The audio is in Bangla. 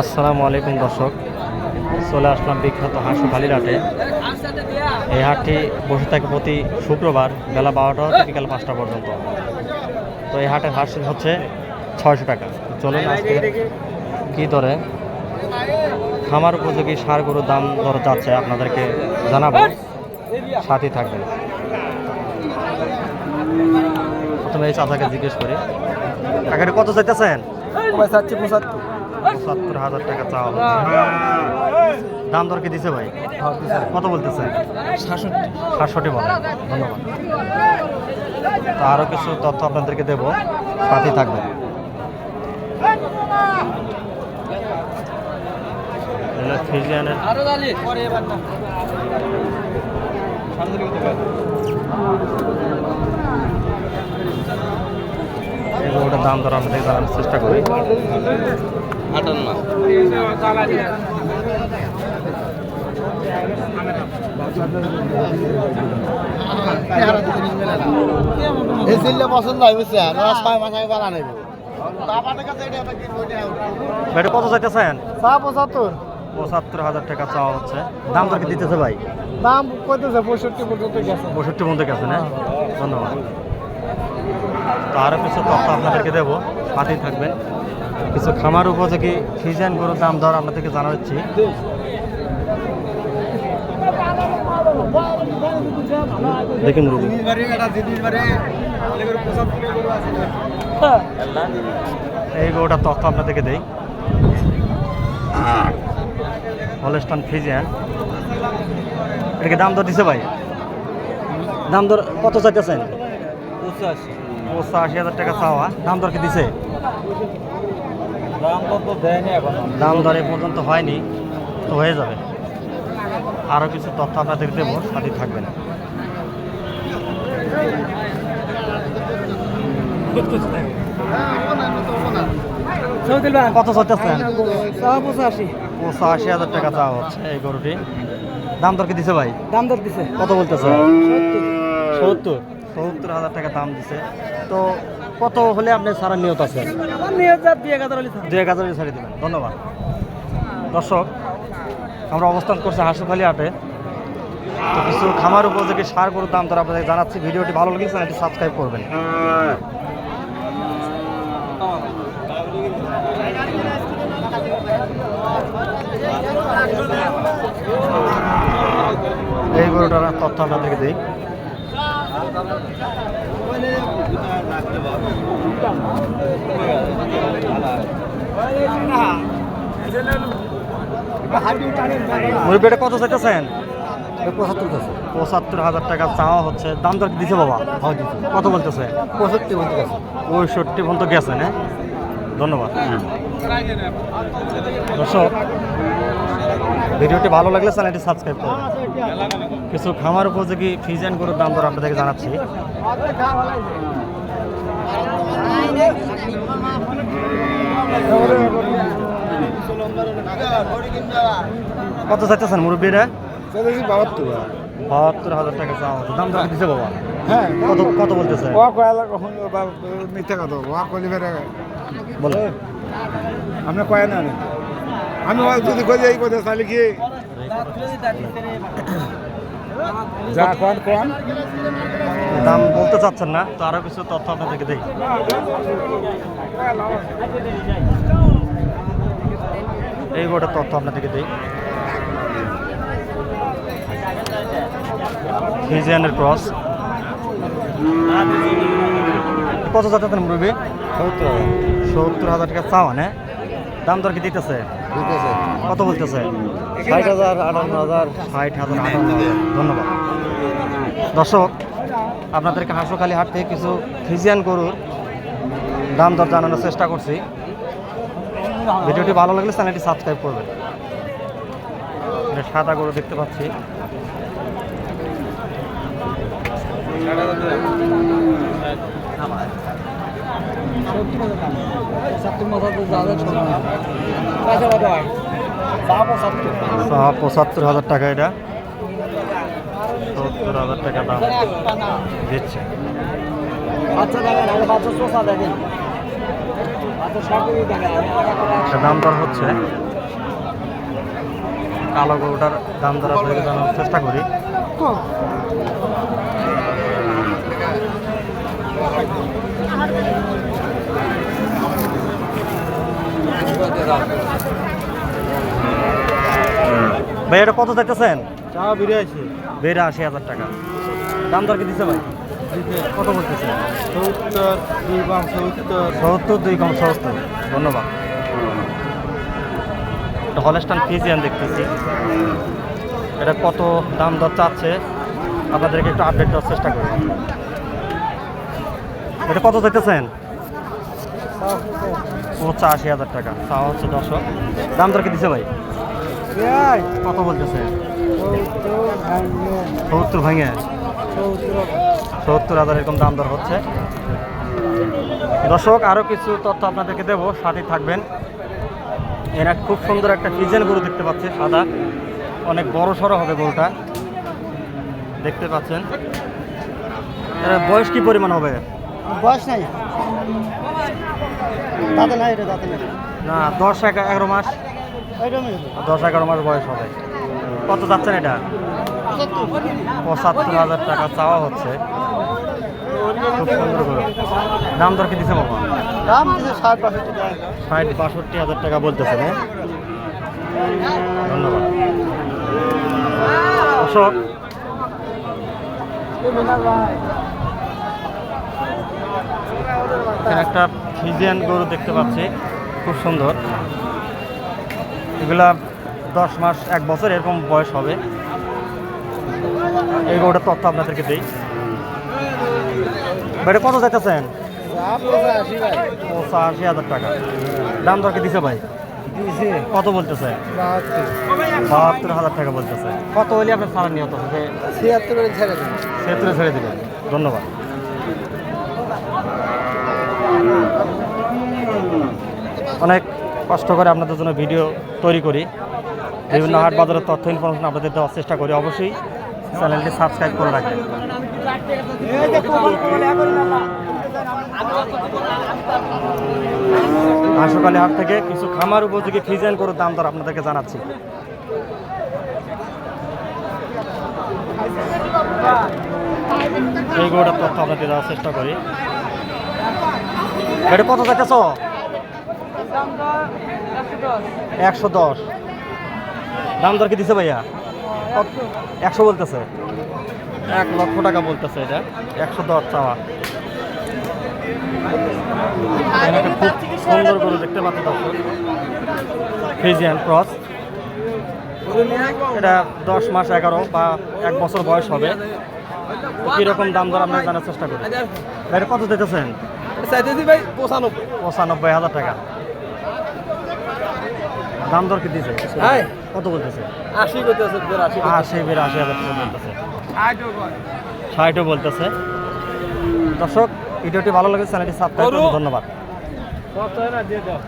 আসসালামু আলাইকুম, দর্শক। চলে আসলাম বিখ্যাত হাঁসু হাটে এই হাটটি বসে থাকে প্রতি শুক্রবার বেলা বারোটা থেকে বিকাল পাঁচটা পর্যন্ত। তো এই হাটের হাঁস হচ্ছে ছয়শো টাকা। চলুন আজকে কী দরে? খামার উপযোগী সার গরুর দাম দর যাচ্ছে আপনাদেরকে জানাব। সাথে থাকবেন। প্রথমে এই চাচাকে জিজ্ঞেস করি, কাকাটি কত চাইতেছেন? চাচ্ছি পঁচাত্তর। পঁচাত্তর হাজার টাকা চাওয়া হচ্ছে। দাম দর কি দিছে ভাই? কত বলতেছে? সাতষট্টি। সাতষট্টি বলে। ধন্যবাদ। তো আরও কিছু তথ্য আপনাদেরকে দেবো। পরে এবার না। সামনে দিকে তো দাম দর আমাদের জানার চেষ্টা করি। আটান্ন। এই সিলটা পছন্দ হয় বুঝছেন? ওরা ছয় মাস আগে বানা নেবে ভাই কত চাইতেছেন? চা পঁচাত্তর। পঁচাত্তর হাজার টাকা চাওয়া হচ্ছে। দাম দিতেছে ভাই? দাম কইতেছে পঁয়ষট্টি পর্যন্ত গেছে। পঁয়ষট্টি পর্যন্ত গেছে না? ধন্যবাদ। তো আরও কিছু তথ্য আপনাদেরকে দেবো। সাথেই থাকবেন। কিছু খামার উপযোগী ফিজিয়ান গরুর দাম দর আপনাদেরকে জানাচ্ছি। দেখুন এই গরুটার তথ্য আপনাদেরকে দেই। হলস্টান ফিজিয়ান এটাকে দাম দর দিছে ভাই? দাম দর কত চাইতেছেন? পঁচাশি হাজার টাকা চাওয়া। দাম দর কি দিছে? দাম কত দেয়নি এখন। দাম দর এ পর্যন্ত হয়নি তো হয়ে যাবে। আরও কিছু তথ্য আপনাদের দেবো সাথে থাকবেন। কত চাইতেছেন চা পঁচাশি। পঁচাশি হাজার টাকা চাওয়া হচ্ছে এই গরুটি। দাম দর কি দিছে ভাই? দাম দর দিছে। কত বলতেছে? সত্তর? সত্তর হাজার টাকা দাম দিছে। তো কত হলে আপনি সারা নিয়ত আছেন? দুই হাজার দুই এক হাজার হলে এক হাজার ছাড়িয়ে দেবেন। ধন্যবাদ। দর্শক আমরা অবস্থান করছি হাসুখালি হাটে। তো কিছু খামার উপযোগী সার গরুর দাম তারা আপনাদের জানাচ্ছি। ভিডিওটি ভালো লাগলে চ্যানেলটি সাবস্ক্রাইব করবেন। এই গরুটার তথ্য আপনাদেরকে দিই। মুরগিটা কত চাইতেছেন? পঁচাত্তর গেছে পঁচাত্তর হাজার টাকা চাওয়া হচ্ছে। দাম দর কি দিছে বাবা? কত বলতেছে? পঁয়ষট্টি পর্যন্ত গেছে। পঁয়ষট্টি পর্যন্ত গেছে না? ধন্যবাদ। দর্শক ভিডিওটি ভালো লাগলে চ্যানেলটি সাবস্ক্রাইব করুন। কিছু খামার উপযোগী ফিজিয়ান গরুর দাম দর আপনাদেরকে জানাচ্ছি। কত চাইতেছেন মুরব্বীরা? বাহাত্তর বাহাত্তর হাজার টাকা চাওয়া হচ্ছে। দাম কি দিছে বাবা? হ্যাঁ। কত কত বলতেছে? ও কয়লা কখন মিথ্যা কথা ও কলি ফেরে বলো আপনি কয় না আমি যদি কই এই কথা তাহলে কি যা কোন কোন দাম বলতে চাচ্ছেন না তো আরও কিছু তথ্য আপনাদেরকে দেখি এই গোটা তথ্য আপনাদেরকে দিই। ফিজিয়ানের ক্রস। কত চাচ্ছেন মুরগি সত্তর হাজার টাকা চাওয়া না? দাম দর কি দিতেছে? কত বলতেছে? ষাট হাজার আটান্ন হাজার। ষাট হাজার। ধন্যবাদ। দর্শক আপনাদেরকে হাঁসখালি হাট থেকে কিছু ফিজিয়ান গরুর দাম দর জানানোর চেষ্টা করছি। ভিডিওটি ভালো লাগলে চ্যানেলটি সাবস্ক্রাইব করবেন। সাদা গরু দেখতে পাচ্ছি। ছ পঁচাত্তর হাজার টাকা এটা। সত্তর হাজার টাকা দাম দিচ্ছে। দাম দর হচ্ছে। কালো গরুটার দাম দর আপনাকে জানানোর চেষ্টা করি। ভাই এটা কত চাইতেছেন চা বেড়ে আশি হাজার টাকা। দাম দর কি দিচ্ছে ভাই? কত বলতেছে? সত্তর দুই পাঁচ সত্তর। সত্তর দুই কম সত্তর। ধন্যবাদ। একটা হলেস্টান ফিজিয়ান দেখতেছি। এটা কত দাম দর চাচ্ছে? আপনাদেরকে একটু আপডেট দেওয়ার চেষ্টা করি। এটা কত চাইতেছেন পঁচাশি হাজার টাকা চাওয়া হচ্ছে দশক দাম দর কি দিছে ভাই? কত বলতেছে? সত্তর ভাঙে। সত্তর হাজার এরকম দাম দর হচ্ছে। দর্শক আরও কিছু তথ্য আপনাদেরকে দেবো সাথে থাকবেন। এরা খুব সুন্দর একটা ফিজেন গরু দেখতে পাচ্ছে সাদা। অনেক বড় সড়ো হবে গরুটা। দেখতে পাচ্ছেন। এর বয়স কি পরিমাণ হবে? বয়স নাই? দাঁতে নাই রে দাঁতে নাই। না দশ এগা- এগারো মাস। দশ এগারো মাস বয়স হবে। কত যাচ্ছেন এটা? পঁচাত্তর হাজার টাকা চাওয়া হচ্ছে। খুব সুন্দর করে। দাম দর কি দিছে বাবা? দাম দিছে ষাট বাষট্টি ষাট বাষট্টি হাজার টাকা বলতেছেন হ্যাঁ? ধন্যবাদ। অশোক এখানে একটা ফিজিয়ান গরু দেখতে পাচ্ছি। খুব সুন্দর। এগুলা দশ মাস এক বছর এরকম বয়স হবে। এই গরুটার তথ্য আপনাদেরকে দিই। বেড়ে কত যাইতেছেন আশি পঁচাশি হাজার টাকা। দাম দরকে দিছে ভাই? কত বলতেছে? বাহাত্তর। হাজার টাকা বলতেছে। কত হলে আপনার নিয়ত হবে? ছিয়াত্তর ছেড়ে ছেড়ে দেবেন। ধন্যবাদ। অনেক কষ্ট করে আপনাদের জন্য ভিডিও তৈরি করি। বিভিন্ন হাট বাজারের তথ্য ইনফরমেশন আপনাদের দেওয়ার চেষ্টা করি অবশ্যই। চ্যানেলটি সাবস্ক্রাইব করে রাখবেন। হাসপাতালে হাট থেকে কিছু খামার উপযোগী ফিজেন করে দাম দর আপনাদেরকে জানাচ্ছি। এই গরুটার তথ্য আপনাদের দেওয়ার চেষ্টা করি। এটা কত যাইতেছ একশো দশ। দাম দর কি দিছে ভাইয়া? একশো বলতেছে। এক লক্ষ টাকা বলতেছে এটা। একশো দশ চাওয়া। খুব সুন্দর গরু দেখতে পাচ্ছি দর্শক। Friesian cross. এটা দশ মাস এগারো বা এক বছর বয়স হবে। কীরকম দাম দর আপনার জানার চেষ্টা করি। এটা কত দিতেছেন ভাই পঁচানব্বই। পঁচানব্বই হাজার টাকা। দাম দর কি দিছে? হ্যাঁ। কত বলতেছে? আশি বলতেছে আশি বিরাশি হাজার টাকা বলতেছে। ষাটও বলতেছে। দর্শক ভিডিওটি ভালো লাগে চ্যানেলটি সাবস্ক্রাইব করুন। ধন্যবাদ। না দিয়ে দাও।